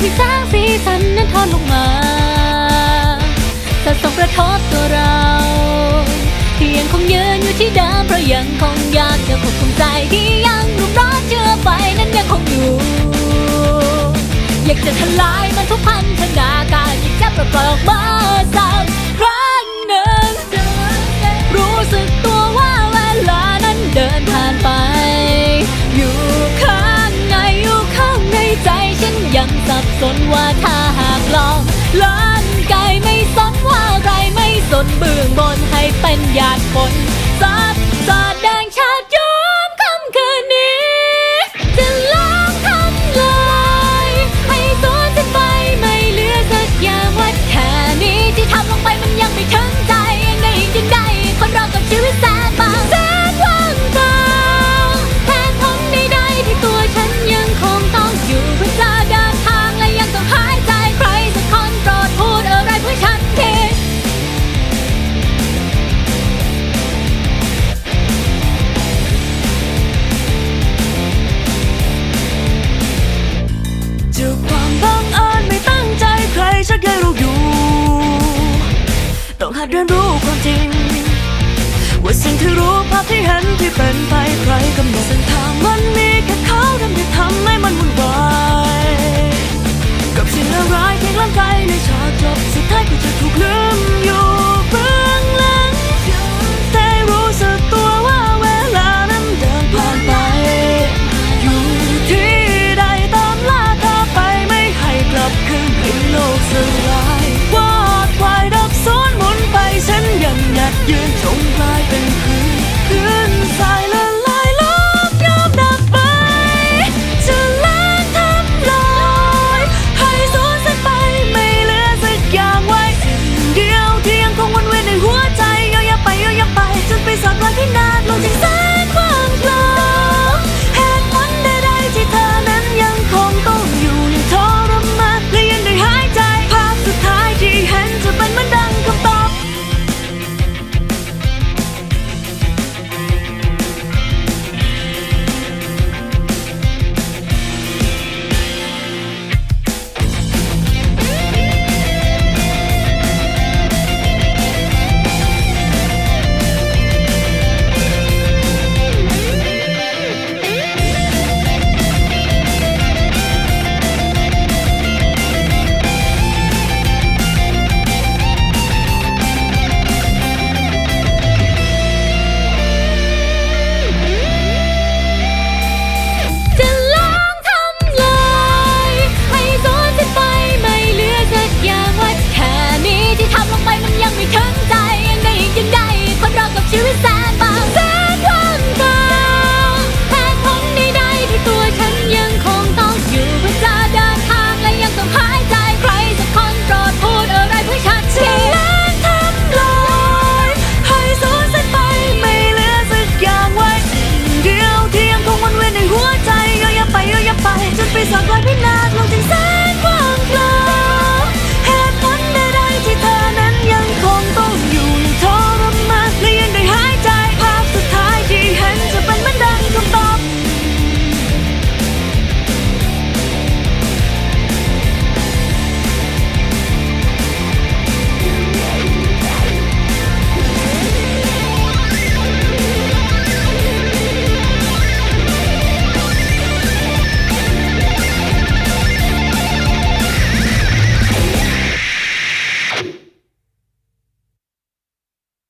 ที่สร้างสีสันนั้นทอดลงมาสะสมประทบตัวเราที่ยังคงยืนอยู่ที่เดิมเพราะยังคงอยากจะควบคุมใจที่ยังรุมร้อนเชื่อไฟนั้นยังคงอยู่ อยากจะทลายมันทุกพันธนาการอยากจะปลดปล่อย นเบื้องบนให้เป็นหยาดฝนซับซ้ เรียนรู้ความจริง ว่าสิ่งที่รู้ภาพที่เห็นที่เป็นไปใครกำหนดเส้นทาง 愿总来ตร